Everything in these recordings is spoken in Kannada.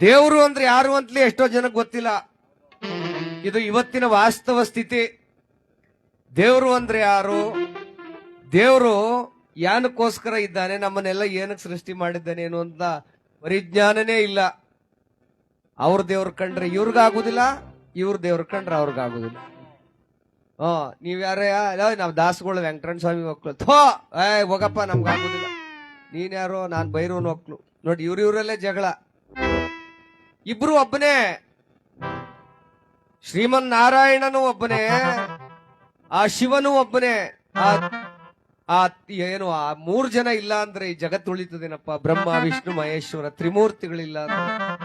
ದೇವರು ಅಂದ್ರೆ ಯಾರು ಅಂತಲೇ ಎಷ್ಟೋ ಜನಕ್ಕೆ ಗೊತ್ತಿಲ್ಲ. ಇದು ಇವತ್ತಿನ ವಾಸ್ತವ ಸ್ಥಿತಿ. ದೇವರು ಅಂದ್ರೆ ಯಾರು? ದೇವರು ಯಾನಕ್ಕೋಸ್ಕರ ಇದ್ದಾನೆ, ನಮ್ಮನ್ನೆಲ್ಲ ಏನಕ್ಕೆ ಸೃಷ್ಟಿ ಮಾಡಿದ್ದಾನೆ ಏನು ಅಂತ ಪರಿಜ್ಞಾನನೇ ಇಲ್ಲ. ಅವ್ರ ದೇವ್ರ ಕಂಡ್ರೆ ಇವ್ರಿಗಾಗುದಿಲ್ಲ, ಇವ್ರ ದೇವ್ರ ಕಂಡ್ರೆ ಅವ್ರಿಗಾಗುದಿಲ್ಲ. ಹಾ, ನೀವ್ ಯಾರೇ ನಾವ್ ದಾಸಗಳು ವೆಂಕಟರಣ ಸ್ವಾಮಿ ಮಕ್ಕಳು ಥೋ ಏ ಹೋಗಪ್ಪ, ನಮ್ಗಾಗುದಿಲ್ಲ. ನೀನ್ ಯಾರೋ, ನಾನ್ ಬೈರೋನ್ ಮಕ್ಕಳು ನೋಡಿ, ಇವ್ರ ಇವರಲ್ಲೇ ಜಗಳ. ಇಬ್ರು ಒಬ್ಬನೇ. ಶ್ರೀಮನ್ ನಾರಾಯಣನು ಒಬ್ಬನೇ. ಆ ಶಿವನು ಒಬ್ಬನೇ. ಆ ಆ, ಏನು, ಆ ಮೂರ್ ಜನ ಇಲ್ಲ ಅಂದ್ರೆ ಈ ಜಗತ್ತು ಉಳಿತದೇನಪ್ಪ? ಬ್ರಹ್ಮ, ವಿಷ್ಣು, ಮಹೇಶ್ವರ, ತ್ರಿಮೂರ್ತಿಗಳಿಲ್ಲ ಅಂದ್ರೆ.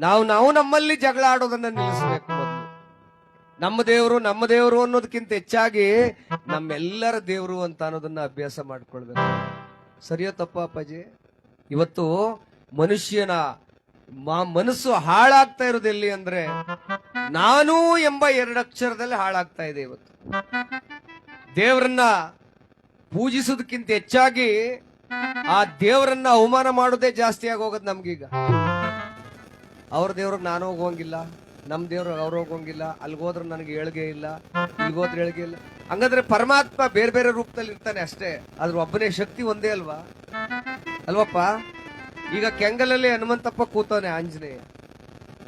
ನಾವು ನಾವು ನಮ್ಮಲ್ಲಿ ಜಗಳ ಆಡೋದನ್ನ ನಿಲ್ಲಿಸಬೇಕು ನಮ್ಮ ದೇವರು ನಮ್ಮ ದೇವರು ಅನ್ನೋದಕ್ಕಿಂತ ಹೆಚ್ಚಾಗಿ ನಮ್ಮೆಲ್ಲರ ದೇವರು ಅಂತ ಅನ್ನೋದನ್ನ ಅಭ್ಯಾಸ ಮಾಡ್ಕೊಳ್ಬೇಕು. ಸರಿಯೋ ತಪ್ಪ ಅಪ್ಪಾಜಿ? ಇವತ್ತು ಮನುಷ್ಯನ ಮನಸ್ಸು ಹಾಳಾಗ್ತಾ ಇರೋದು ಎಲ್ಲಿ ಅಂದ್ರೆ ನಾನು ಎಂಬ ಎರಡಕ್ಷರದಲ್ಲಿ ಹಾಳಾಗ್ತಾ ಇದೆ ಇವತ್ತು. ದೇವರನ್ನ ಪೂಜಿಸೋದಕ್ಕಿಂತ ಹೆಚ್ಚಾಗಿ ಆ ದೇವರನ್ನ ಅವಮಾನ ಮಾಡೋದೇ ಜಾಸ್ತಿ ಆಗೋಗದ್ ನಮ್ಗೀಗ. ಅವ್ರ ದೇವ್ರಿಗೆ ನಾನು ಹೋಗೋಂಗಿಲ್ಲ, ನಮ್ ದೇವ್ರಿಗೆ ಅವ್ರು ಹೋಗೋಂಗಿಲ್ಲ ಅಲ್ಗೋದ್ರೆ ನನಗೆ ಏಳ್ಗೆ ಇಲ್ಲ ಇಲ್ಗೋದ್ರೆ ಏಳ್ಗೆ ಇಲ್ಲ. ಹಂಗಂದ್ರೆ ಪರಮಾತ್ಮ ಬೇರೆ ಬೇರೆ ರೂಪದಲ್ಲಿ ಇರ್ತಾನೆ ಅಷ್ಟೇ. ಆದ್ರೆ ಒಬ್ಬನೇ ಶಕ್ತಿ ಒಂದೇ ಅಲ್ವಾ? ಅಲ್ವಪ್ಪ? ಈಗ ಕೆಂಗಲಲ್ಲಿ ಹನುಮಂತಪ್ಪ ಕೂತವನೆ, ಆಂಜನೇಯ.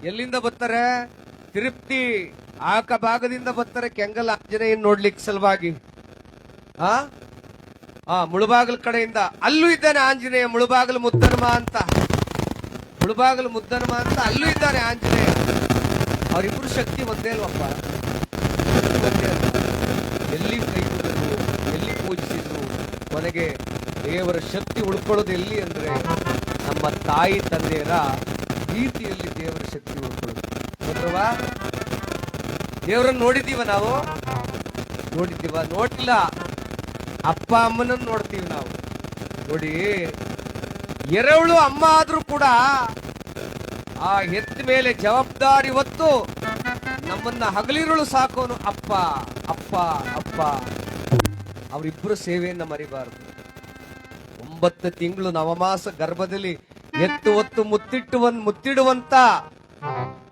ಎಲ್ಲಿಂದ ಬರ್ತಾರೆ? ತಿರುಪ್ತಿ ಆಕ ಭಾಗದಿಂದ ಬರ್ತಾರೆ ಕೆಂಗಲ್ ಆಂಜನೇಯನ್ ನೋಡ್ಲಿಕ್ಕೆ ಸಲುವಾಗಿ. ಆ? ಆ, ಮುಳುಬಾಗಲ್ ಕಡೆಯಿಂದ. ಅಲ್ಲೂ ಇದ್ದಾನೆ ಆಂಜನೇಯ, ಮುಳುಬಾಗಲ್ ಮುದ್ದನ್ಮ ಅಂತ. ಮುಳುಬಾಗಲು ಮುದ್ದನ್ಮ ಅಂತ ಅಲ್ಲೂ ಇದ್ದಾನೆ ಆಂಜನೇಯ. ಅವರಿಬ್ರು ಶಕ್ತಿ ಒಂದೇ ಅಲ್ವಪ್ಪ? ಎಲ್ಲಿ ಕೈ ಎಲ್ಲಿ ಪೂಜಿಸಿದ್ರು, ಕೊನೆಗೆ ದೇವರ ಶಕ್ತಿ ಉಳ್ಕೊಳ್ಳೋದು ಎಲ್ಲಿ ಅಂದ್ರೆ ನಮ್ಮ ತಾಯಿ ತಂದೆಯರ ಪ್ರೀತಿಯಲ್ಲಿ ದೇವರ ಶಕ್ತಿ ಉಳ್ಕೊಳ್ಳೋದು. ಗೊತ್ತವಾ ದೇವರನ್ನ ನೋಡಿದ್ದೀವ ನಾವು? ನೋಡಿದ್ದೀವ. ನೋಡಿಲ್ಲ. ಅಪ್ಪ ಅಮ್ಮನನ್ನು ನೋಡ್ತೀವಿ ನಾವು. ನೋಡಿ, ಎರವಳು ಅಮ್ಮ ಆದರೂ ಕೂಡ ಆ ಎತ್ತ ಮೇಲೆ ಜವಾಬ್ದಾರಿ ಹೊತ್ತು ನಮ್ಮನ್ನ ಹಗಲಿರುಳು ಸಾಕೋನು ಅಪ್ಪ ಅಪ್ಪ ಅಪ್ಪ. ಅವರಿಬ್ಬರು ಸೇವೆಯನ್ನ ಮರಿಬಾರದು. ಒಂಬತ್ತು ತಿಂಗಳು ನವಮಾಸ ಗರ್ಭದಲ್ಲಿ ಎತ್ತು ಹೊತ್ತು ಮುತ್ತಿಟ್ಟುವ ಮುತ್ತಿಡುವಂತ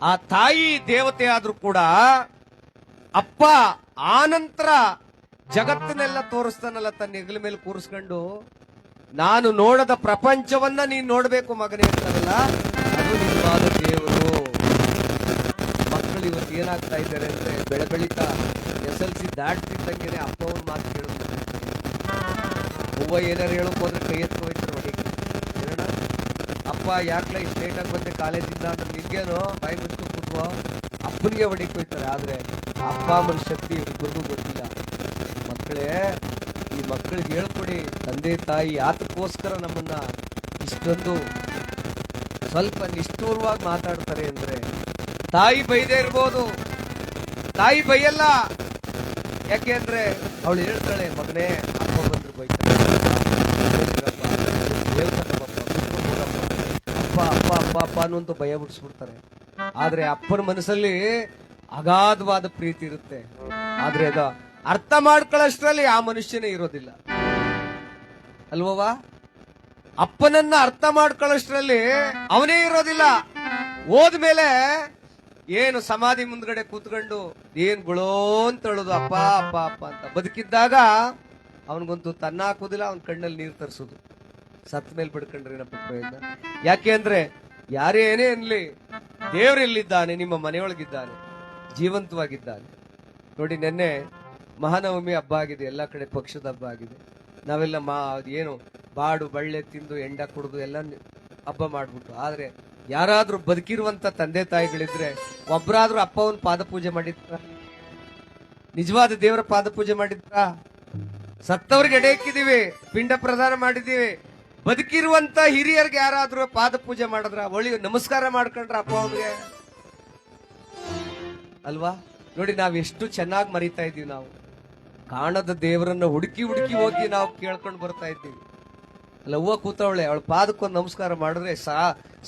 ಆ ತಾಯಿ ದೇವತೆ ಆದ್ರೂ ಕೂಡ ಅಪ್ಪ ಆನಂತರ ಜಗತ್ತನ್ನೆಲ್ಲ ತೋರಿಸ್ತಾನಲ್ಲ ತನ್ನ ಹೆಗಲ ಮೇಲೆ ಕೂರಿಸ್ಕೊಂಡು, ನಾನು ನೋಡದ ಪ್ರಪಂಚವನ್ನ ನೀನ್ ನೋಡಬೇಕು ಮಗನೇ ಅಂತಾರಲ್ಲ, ಅದು ನಿಜವಾದ ದೇವರು. ಮಕ್ಕಳು ಇವತ್ತು ಏನಾಗ್ತಾ ಇದ್ದಾರೆ ಅಂದ್ರೆ ಬೆಳೆ ಬೆಳೀತಾ ಎಸ್ ಎಲ್ ಸಿ ದಾಟ್ತಿದ್ದಂಗೆ ಅಪ್ಪ ಅವ್ರ ಮಾತು ಕೇಳುತ್ತಾರೆ ಅವ್ವ ಏನಾರು ಹೇಳೋಕೆ ಹೋದ್ರೆ ಕೈ ಎತ್ಕೊ ಹೋಯ್ತಾರೆ ಹೊಡಿಗೆ ಏನಣ್ಣ? ಅಪ್ಪ ಯಾಕೆ ಇಷ್ಟು ಲೇಟಾಗಿ ಬಂದೆ ಕಾಲೇಜಿಂದ ಅಂದ್ರೆ ನಿನ್ಗೇನು ಬಾಯಿ ಮುಚ್ಕೊಂಡು ಕೂತ್ವ ಅಪ್ಪನಿಗೆ ಹೊಡಿಕ್ ಹೋಯ್ತಾರೆ, ಆದರೆ ಅಪ್ಪ ಅಮ್ಮನ ಶಕ್ತಿ ಇವ್ರಿಗೂ ಗೊತ್ತಿಲ್ಲ. ಮಕ್ಕಳೇ, ಈ ಮಕ್ಕಳಿಗೆ ಹೇಳ್ಕೊಡಿ, ತಂದೆ, ತಾಯಿ ಆತಕ್ಕೋಸ್ಕರ ನಮ್ಮನ್ನ ಇಷ್ಟೊಂದು ಸ್ವಲ್ಪ ನಿಷ್ಠೂರವಾಗಿ ಮಾತಾಡ್ತಾರೆ ಅಂದ್ರೆ ತಾಯಿ ಬೈದೇ ಇರ್ಬೋದು. ತಾಯಿ ಬೈಯಲ್ಲ. ಯಾಕೆಂದ್ರೆ ಅವಳು ಹೇಳ್ತಾಳೆ, ಮಗನೇ ಅಪ್ಪ ಬಂದ್ರು ಬೈತಾರೆ ಹೇಳ್ತೀರಪ್ಪ, ಹೇಳ್ತಾರಪ್ಪ, ಬಿಟ್ಕೊಂಡ್ ಹೋಗಪ್ಪ. ಅಪ್ಪ ಅಪ್ಪ ಅನ್ನುವಂತ ಭಯ ಬಿಡಿಸ್ಬಿಡ್ತಾರೆ ಆದ್ರೆ ಅಪ್ಪನ ಮನಸ್ಸಲ್ಲಿ ಅಗಾಧವಾದ ಪ್ರೀತಿ ಇರುತ್ತೆ. ಆದ್ರೆ ಅದ ಅರ್ಥ ಮಾಡ್ಕೊಳ್ಳೋಷ್ಟ್ರಲ್ಲಿ ಆ ಮನುಷ್ಯನೇ ಇರೋದಿಲ್ಲ. ಅಲ್ವವಾ ಅಪ್ಪನನ್ನ ಅರ್ಥ ಮಾಡ್ಕೊಳ್ಳೋಷ್ಟ್ರಲ್ಲಿ ಅವನೇ ಇರೋದಿಲ್ಲ. ಹೋದ್ಮೇಲೆ ಏನು ಸಮಾಧಿ ಮುಂದ್ಗಡೆ ಕೂತ್ಕೊಂಡು ಏನ್ ಗುಳೋ ಅಂತ ಹೇಳೋದು ಅಪ್ಪ ಅಪ್ಪ ಅಪ್ಪ ಅಂತ ಬದುಕಿದ್ದಾಗ ಅವನಿಗಂತೂ ತನ್ನ ಹಾಕೋದಿಲ್ಲ, ಅವನ ಕಣ್ಣಲ್ಲಿ ನೀರು ತರಿಸೋದು. ಸತ್ ಮೇಲೆ ಬಿಡ್ಕೊಂಡ್ರೆ ಏನಪ್ಪ ಪ್ರಯೋಜನ? ಯಾಕೆ ಅಂದ್ರೆ ಯಾರೇ ಏನೇ ಅನ್ಲಿ ದೇವರೆಲ್ಲಿದ್ದಾನೆ ನಿಮ್ಮ ಮನೆಯೊಳಗಿದ್ದಾನೆ, ಜೀವಂತವಾಗಿದ್ದಾನೆ. ನೋಡಿ, ನಿನ್ನೆ ಮಹಾನವಮಿ ಹಬ್ಬ ಆಗಿದೆ, ಎಲ್ಲ ಕಡೆ ಪಕ್ಷದ ಹಬ್ಬ ಆಗಿದೆ. ನಾವೆಲ್ಲ ಮಾ, ಏನು, ಬಾಡು, ಬಳ್ಳೆ ತಿಂದು, ಎಂಡ ಕುಡಿದು, ಎಲ್ಲ ಹಬ್ಬ ಮಾಡ್ಬಿಟ್ಟು ಆದ್ರೆ, ಯಾರಾದ್ರೂ ಬದುಕಿರುವಂತ ತಂದೆ ತಾಯಿಗಳಿದ್ರೆ, ಒಬ್ರಾದ್ರೂ ಅಪ್ಪವನ್ ಪಾದ ಪೂಜೆ ಮಾಡಿದ್ರ? ನಿಜವಾದ ದೇವರ ಪಾದ ಪೂಜೆ ಮಾಡಿದ್ರ? ಸತ್ತವ್ರಿಗೆ ಎಡೆ ಹಾಕಿದೀವಿ ಪಿಂಡ ಪ್ರದಾನ ಮಾಡಿದೀವಿ ಬದುಕಿರುವಂತ ಹಿರಿಯರಿಗೆ ಯಾರಾದ್ರೂ ಪಾದ ಪೂಜೆ ಮಾಡಿದ್ರ ಒಳ್ಳೆ ನಮಸ್ಕಾರ ಮಾಡ್ಕೊಂಡ್ರ ಅಪ್ಪ ಅವನಿಗೆ ಅಲ್ವಾ? ನೋಡಿ, ನಾವ್ ಎಷ್ಟು ಚೆನ್ನಾಗಿ ಮರಿತಾ ಇದೀವಿ ನಾವು. ಕಾಣದ ದೇವರನ್ನ ಹುಡುಕಿ ಹುಡುಕಿ ಹೋಗಿ ನಾವು ಕೇಳ್ಕೊಂಡು ಬರ್ತಾ ಇದ್ದೀವಿ. ಅಲ್ಲ, ಹೂವ ಕೂತವಳೆ, ಅವಳ ಪಾದಕ್ಕೊಂದು ನಮಸ್ಕಾರ ಮಾಡಿದ್ರೆ ಸಾ,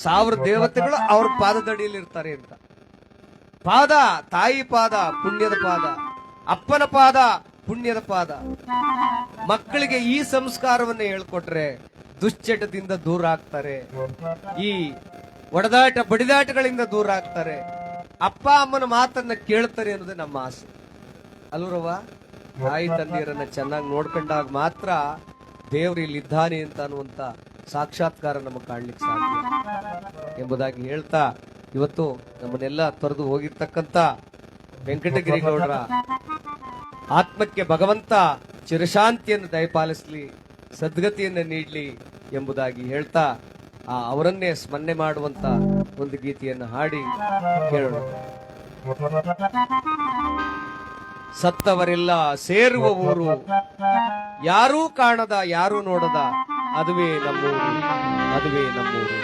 ಸಾವಿರ ದೇವತೆಗಳು ಅವ್ರ ಪಾದದಡಿಯಲ್ಲಿ ಇರ್ತಾರೆ ಅಂತ. ಪಾದ, ತಾಯಿ ಪಾದ, ಪುಣ್ಯದ ಪಾದ, ಅಪ್ಪನ ಪಾದ, ಪುಣ್ಯದ ಪಾದ. ಮಕ್ಕಳಿಗೆ ಈ ಸಂಸ್ಕಾರವನ್ನ ಹೇಳ್ಕೊಟ್ರೆ ದುಶ್ಚಟದಿಂದ ದೂರ ಆಗ್ತಾರೆ. ಈ ಒಡೆದಾಟ, ಬಡಿದಾಟಗಳಿಂದ ದೂರ ಆಗ್ತಾರೆ. ಅಪ್ಪ ಅಮ್ಮನ ಮಾತನ್ನ ಕೇಳ್ತಾರೆ ಅನ್ನೋದೇ ನಮ್ಮ ಆಸೆ. ಅಲ್ವರವ್ವ ತಾಯಿ ತಂದೆಯರನ್ನ ಚೆನ್ನಾಗಿ ನೋಡ್ಕೊಂಡಾಗ ಮಾತ್ರ ದೇವ್ರು ಇಲ್ಲಿ ಇದ್ದಾನೆ ಅಂತ ಅನ್ನುವಂತ ಸಾಕ್ಷಾತ್ಕಾರ ನಮಗೆ ಕಾಣ್ಲಿಕ್ಕೆ ಸಾಧ್ಯ. ಎಂಬುದಾಗಿ ಹೇಳ್ತಾ ಇವತ್ತು ನಮ್ಮನ್ನೆಲ್ಲ ತೊರೆದು ವೆಂಕಟಗಿರಿ ಗೌಡರ ಆತ್ಮಕ್ಕೆ ಭಗವಂತ ಚಿರಶಾಂತಿಯನ್ನು ದಯಪಾಲಿಸಲಿ, ಸದ್ಗತಿಯನ್ನು ನೀಡಲಿ. ಎಂಬುದಾಗಿ ಹೇಳ್ತಾ ಆ ಅವರನ್ನೇ ಸ್ಮರಣೆ ಮಾಡುವಂತ ಒಂದು ಗೀತೆಯನ್ನು ಹಾಡಿ ಕೇಳೋಣ. ಸತ್ತವರೆಲ್ಲ ಸೇರುವ ಊರು, ಯಾರೂ ಕಾಣದ, ಯಾರೂ ನೋಡದ, ಅದುವೇ ನಮ್ಮೂರು ಅದುವೇ ನಮ್ಮೂರು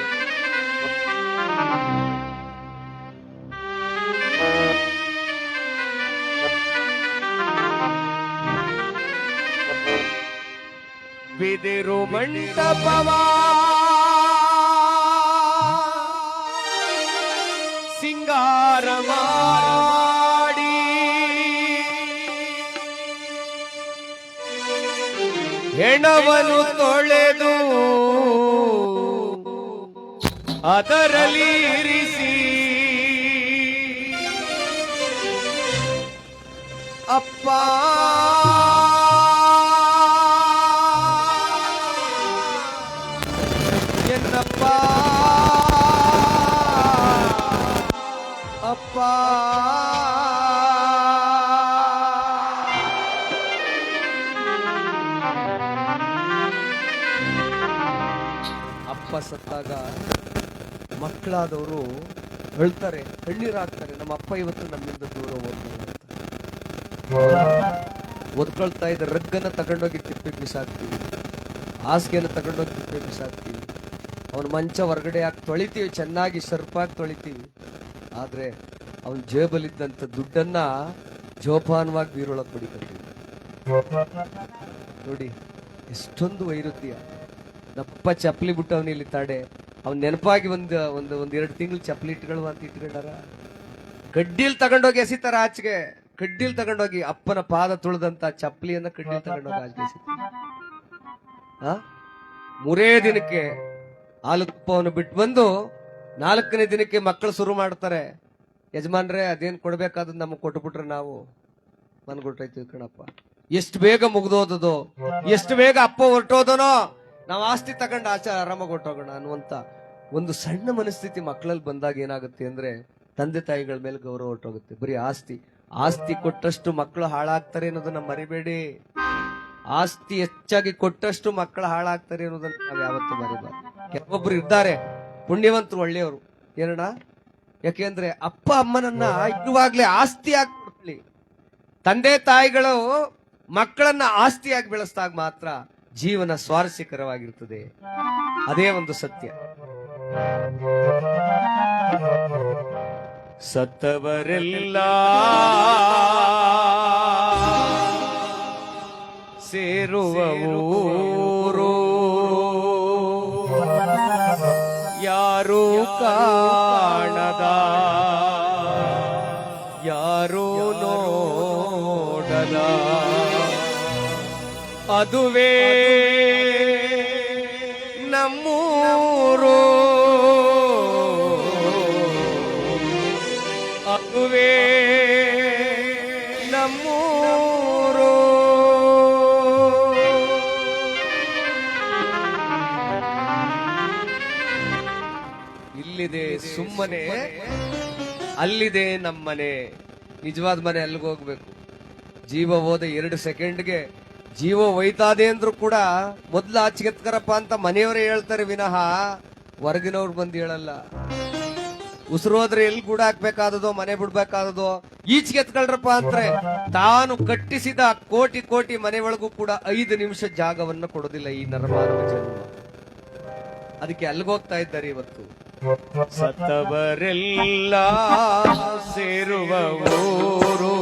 ಬಿದಿರು ಮಂಟಪವ ಸಿಂಗಾರ ಮಾಡಿ. ಹೆಣವನ್ನು ತೊಳೆದು ಅದರಲ್ಲಿ ಇರಿಸಿ. ಅಪ್ಪ ಮಕ್ಕಳಾದವರು ಅಳ್ತಾರೆ ಕಣ್ಣೀರಾಗ್ತಾರೆ ನಮ್ಮ ಅಪ್ಪ ಇವತ್ತು ನಮ್ಮಿಂದ ದೂರ ಹೋಗ್ತಾರೆ ಒದ್ಕೊಳ್ತಾ ಇದ್ದ ರಗ್ಗನ್ನ ತಗೊಂಡೋಗಿ ತಿಪ್ಪಿ ಬಿಸಾಕ್ತೀವಿ. ಹಾಸಿಗೆಯನ್ನು ತಗೊಂಡೋಗಿ ತಿಪ್ಪೆ ಬಿಸಾಕ್ತೀವಿ. ಅವನ ಮಂಚ ಹೊರಗಡೆ ಹಾಕಿ ತೊಳಿತೀವಿ, ಚೆನ್ನಾಗಿ ಸರ್ಪಾಗಿ ತೊಳಿತೀವಿ. ಆದ್ರೆ ಅವನ ಜೇಬಲಿದ್ದಂಥ ದುಡ್ಡನ್ನ ಜೋಪಾನವಾಗಿ ಬೀರೊಳಗೆ ಬಿಡಿಕೊತೀವಿ ನೋಡಿ, ಎಷ್ಟೊಂದು ವೈರುಧ್ಯ. ನಪ್ಪ ಚಪ್ಪಲಿ ಬಿಟ್ಟು ಅವನು ಇಲ್ಲಿ ತಾಡೆ. ಅವ್ನ ನೆನಪಾಗಿ ಒಂದು ಒಂದು, ಒಂದ್ ಎರಡು ತಿಂಗಳು ಚಪ್ಪಲಿ ಇಟ್ಗಳು ಅಂತ ಇಟ್ಕೊಂಡಾರ. ಕಡ್ಡಿಲ್ ತಗೊಂಡೋಗಿ ಎಸಿತಾರ ಆಚೆಗೆ. ಕಡ್ಡಿಲ್ ತಗೊಂಡೋಗಿ ಅಪ್ಪನ ಪಾದ ತುಳಿದಂತ ಚಪ್ಪಲಿಯನ್ನ ಕಡ್ಡಿಲ್ ತಗೊಂಡೋಗಿ ಆಚೆಗೆ ಆ? ಮೂರೇ ದಿನಕ್ಕೆ ಹಾಲು ತುಪ್ಪವನ್ನು ಬಿಟ್ಟು ಬಂದು ನಾಲ್ಕನೇ ದಿನಕ್ಕೆ ಮಕ್ಕಳು ಶುರು ಮಾಡ್ತಾರೆ. ಯಜಮಾನ್ರೆ, ಅದೇನ್ ಕೊಡ್ಬೇಕಾದ್ ನಮಗ್ ಕೊಟ್ಬಿಟ್ರೆ ನಾವು. ಮನ್ಗೊಟ್ಟೈತಿ ಕಣಪ್ಪ. ಎಷ್ಟು ಬೇಗ ಮುಗ್ದೋದದು, ಎಷ್ಟು ಬೇಗ ಅಪ್ಪ ಹೊರಟೋದನೋ. ನಾವು ಆಸ್ತಿ ತಗೊಂಡು ಆಚೆ ಆರಾಮಾಗಿ ಕೊಟ್ಟೋಗೋಣ ಅನ್ನುವಂತ ಒಂದು ಸಣ್ಣ ಮನಸ್ಥಿತಿ ಮಕ್ಕಳಲ್ಲಿ ಬಂದಾಗ ಏನಾಗುತ್ತೆ ಅಂದ್ರೆ ತಂದೆ ತಾಯಿಗಳ ಮೇಲೆ ಗೌರವ ಹೊಟ್ಟೋಗುತ್ತೆ ಬರೀ ಆಸ್ತಿ. ಆಸ್ತಿ ಕೊಟ್ಟಷ್ಟು ಮಕ್ಕಳು ಹಾಳಾಗ್ತಾರೆ ಅನ್ನೋದನ್ನ ಮರಿಬೇಡಿ. ಆಸ್ತಿ ಹೆಚ್ಚಾಗಿ ಕೊಟ್ಟಷ್ಟು ಮಕ್ಕಳು ಹಾಳಾಗ್ತಾರೆ ಅನ್ನೋದನ್ನ ನಾವು ಯಾವತ್ತೂ ಮರಿಬಾರ್ದು. ಕೆಲವೊಬ್ರು ಇದ್ದಾರೆ. ಪುಣ್ಯವಂತರು ಒಳ್ಳೆಯವರು. ಏನಣ್ಣ? ಯಾಕೆಂದ್ರೆ ಅಪ್ಪ ಅಮ್ಮನನ್ನ ಇರುವಾಗ್ಲೇ ಆಸ್ತಿಯಾಗಿ ಕೊಡ್ಲಿ ತಂದೆ ತಾಯಿಗಳು ಮಕ್ಕಳನ್ನ ಆಸ್ತಿಯಾಗಿ ಬೆಳೆಸಿದಾಗ ಮಾತ್ರ ಜೀವನ ಸ್ವಾರಸ್ಯಕರವಾಗಿರುತ್ತದೆ. ಅದೇ ಒಂದು ಸತ್ಯ. ಸತ್ತವರೆಲ್ಲ ಸೇರುವ ಊರು. ಯಾರೂ ಕಾಣದ ಯಾರೂ ನೋಡದ. ಅದುವೇ ನಮ್ಮೂರು. ಅದುವೇ ನಮ್ಮೂರು. ಇಲ್ಲಿದೆ ಸುಮ್ಮನೆ, ಅಲ್ಲಿದೆ ನಮ್ಮನೆ. ನಿಜವಾದ ಮನೆ ಅಲ್ಲಿಗೆ ಹೋಗ್ಬೇಕು. ಜೀವ ಹೋದ ಎರಡು ಸೆಕೆಂಡ್ಗೆ ಜೀವ ಒಯ್ತಾದೆ ಅಂದ್ರು ಕೂಡ ಮೊದ್ಲು ಆಚೆಗೆತ್ಕರಪ್ಪ ಅಂತ ಮನೆಯವರೇ ಹೇಳ್ತಾರೆ ವಿನಃ, ಹೊರಗಿನವ್ರು ಬಂದು ಹೇಳಲ್ಲ. ಉಸಿರೋದ್ರೆ ಎಲ್ಲಿ ಗೂಡ ಹಾಕ್ಬೇಕಾದದೋ, ಮನೆ ಬಿಡ್ಬೇಕಾದದೋ ಈಚೆಗೆ ಎತ್ಕೊಳ್ರಪ್ಪ ಅಂದ್ರೆ ತಾನು ಕಟ್ಟಿಸಿದ ಕೋಟಿ ಕೋಟಿ ಮನೆ ಒಳಗೂ ಕೂಡ ಐದು ನಿಮಿಷ ಜಾಗವನ್ನ ಕೊಡೋದಿಲ್ಲ ಈ ನರಮಾನವ ಜನ್ಮ. ಅದಕ್ಕೆ ಅಲ್ಗೋಗ್ತಾ ಇದ್ದಾರೆ ಇವತ್ತು? ಸತ್ತವರೆಲ್ಲ ಸೇರುವ ಊರು.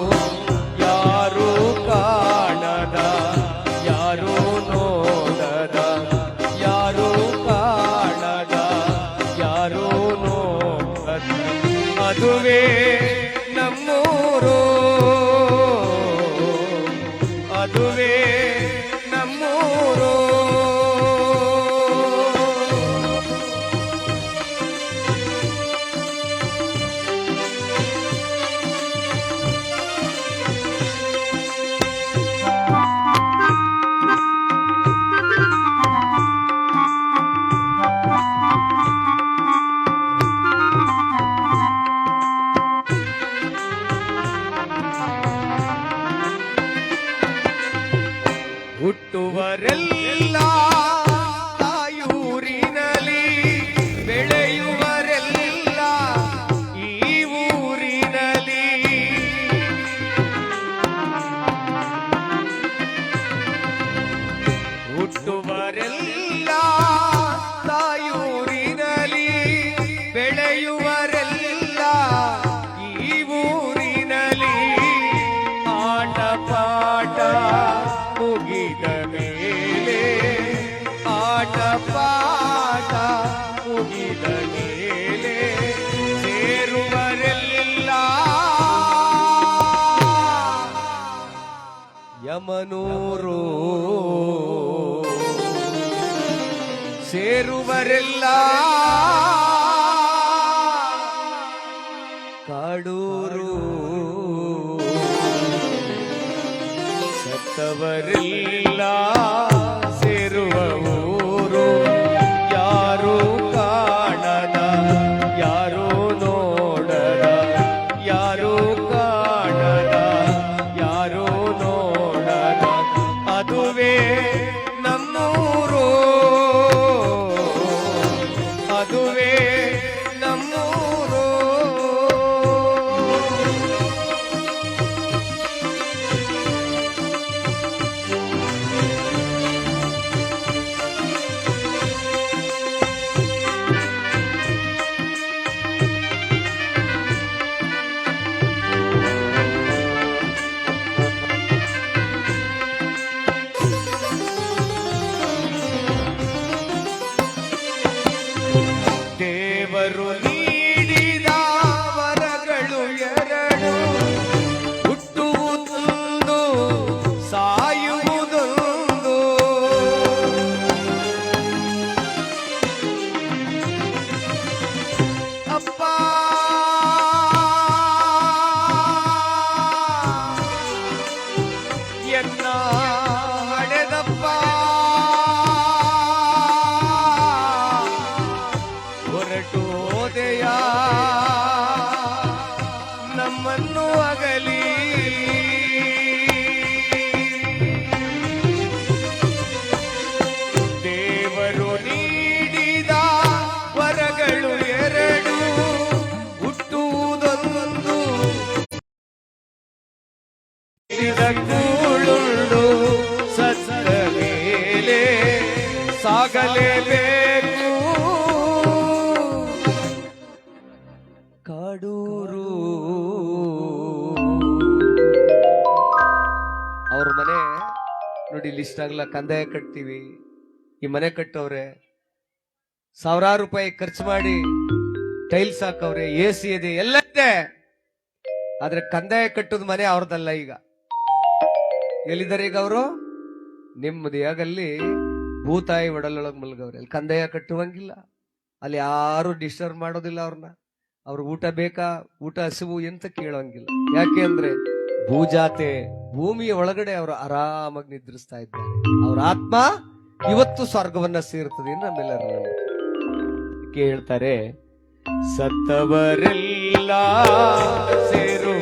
ಯಮನೂರು ಸೇರುವರೆಲ್ಲ ಕೂಳುಂಡು ಸತ್ತ ಮೇಲೆ ಸಾಗಲೇಬೇಕು. ಕಾಡೂರು. ಅವ್ರ ಮನೆ ನೋಡಿ, ಲಿಸ್ಟ್ ಆಗಲ್ಲ ಕಂದಾಯ ಕಟ್ತೀವಿ. ಈ ಮನೆ ಕಟ್ಟವ್ರೆ, ಸಾವಿರಾರು ರೂಪಾಯಿ ಖರ್ಚು ಮಾಡಿ ಟೈಲ್ಸ್ ಹಾಕವ್ರೆ, ಎ ಸಿ ಇದೆ ಎಲ್ಲ ಇದೆ ಆದ್ರೆ ಕಂದಾಯ ಕಟ್ಟೋದು ಮನೆ ಅವ್ರದಲ್ಲ ಈಗ. ಎಲ್ಲಿದ್ದಾರೆ ಈಗ ಅವರು? ನೆಮ್ಮದಿಯಾಗಲ್ಲಿ ಭೂತಾಯಿ ಒಡಲೊಳಗೆ ಮಲ್ಗವ್ರೆ. ಅಲ್ಲಿ ಕಂದಾಯ ಕಟ್ಟುವಂಗಿಲ್ಲ. ಅಲ್ಲಿ ಯಾರು ಡಿಸ್ಟರ್ಬ್ ಮಾಡೋದಿಲ್ಲ ಅವ್ರನ್ನ. ಅವ್ರ ಊಟ ಬೇಕಾ? ಊಟ ಹಸಿವು ಎಂತ ಕೇಳೋಂಗಿಲ್ಲ. ಯಾಕೆ ಅಂದ್ರೆ ಭೂಜಾತೆ ಭೂಮಿಯ ಒಳಗಡೆ ಅವರು ಆರಾಮಾಗಿ ನಿದ್ರಿಸ್ತಾ ಇದ್ದಾರೆ. ಅವ್ರ ಆತ್ಮ ಇವತ್ತು ಸ್ವರ್ಗವನ್ನ ಸೇರ್ತದೆ ನಮ್ಮೆಲ್ಲರೂ ಕೇಳ್ತಾರೆ ಸತ್ತವರೆಲ್ಲ ಸೇರುವ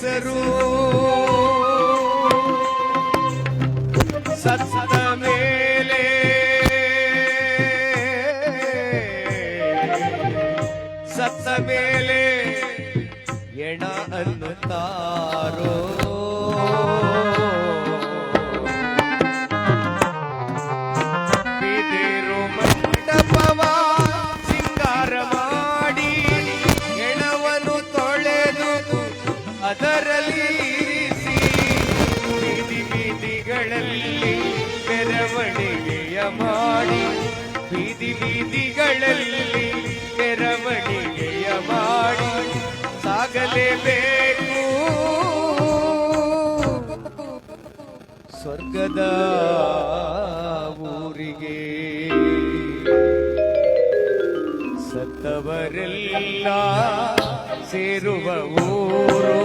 ಹೆಸರು. ಸತ್ತ ಮೇಲೆ ಸತ್ತ ಮೇಲೆ ಎಣ ಅನ್ನುತ್ತಾರೋ. ಅದರಲ್ಲಿ ಬೀದಿ ಬೀದಿಗಳಲ್ಲಿ ಮೆರವಣಿಗೆಯ ಮಾಡಿ ಬೀದಿ ಬೀದಿಗಳಲ್ಲಿ ಮೆರವಣಿಗೆಯ ಮಾಡಿ ಸಾಗಲೇಬೇಕು ಸ್ವರ್ಗದ ಊರಿಗೆ ಸತ್ತವರೆಲ್ಲ ಸೇರುವ ಊರು